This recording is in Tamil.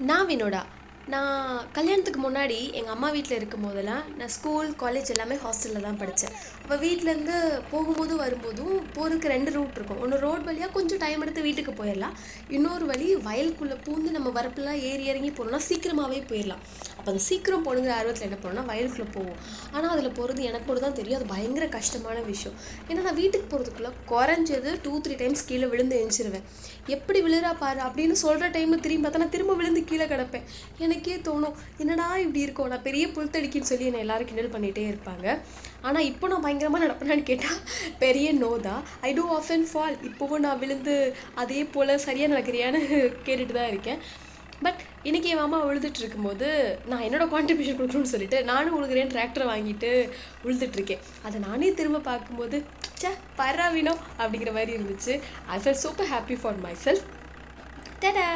நான் வினோடா நான் கல்யாணத்துக்கு முன்னாடி எங்கள் அம்மா வீட்டில் இருக்கும் போதெல்லாம் நான் ஸ்கூல் காலேஜ் எல்லாமே ஹாஸ்டலில் தான் படித்தேன் அப்போ வீட்டிலேருந்து போகும்போதும் வரும்போதும் போகிறதுக்கு ரெண்டு ரூட் இருக்கும். ஒன்று ரோட் வழியாக கொஞ்சம் டைம் எடுத்து வீட்டுக்கு போயிடலாம். இன்னொரு வழி வயலுக்குள்ளே பூந்து நம்ம வரப்புலாம் ஏறி இறங்கி போனோம்னா சீக்கிரமாகவே போயிடலாம். அப்போ அந்த சீக்கிரம் போகணுங்கிற ஆர்வத்தில் என்ன பண்ணோம்னா வயலுக்குள்ளே போவோம். ஆனால் அதில் போகிறது எனக்கு மட்டும் தான் தெரியும். அது பயங்கர கஷ்டமான விஷயம். ஏன்னா நான் வீட்டுக்கு போகிறதுக்குள்ளே குறைஞ்சது டூ த்ரீ டைம்ஸ் கீழே விழுந்து எழுந்திருவேன் எப்படி விழுறா பாரு அப்படின்னு சொல்கிற டைமில் திரும்பி பார்த்தா நான் திரும்ப விழுந்து கீழே கிடப்பேன். எனக்கு தோணும் என்னடா இப்படி இருக்கும்? நான் பெரிய புல்தடிக்கின்னு சொல்லி என்னை எல்லாரும் கிண்டல் பண்ணிகிட்டே இருப்பாங்க. ஆனால் இப்போ நான் பயங்கரமாக நடப்பேனான்னு கேட்டால் பெரிய நோ தான். I too off and fall இப்போவும் நான் விழுந்து அதே போல் சரியாக நடக்கிறியான்னு கேட்டுட்டு தான் இருக்கேன். பட் இன்றைக்கி என் மாமா விழுதுட்டு இருக்கும்போது நான் என்னோட கான்ட்ரிபியூஷன் கொடுக்கணும்னு சொல்லிட்டு நானும் உழுகிறேன் டிராக்டரை வாங்கிட்டு உழுதுட்ருக்கேன் அதை நானே திரும்ப பார்க்கும்போது ச்சே பரவாயினோ அப்படிங்கிற மாதிரி இருந்துச்சு. I fell super happy for myself tada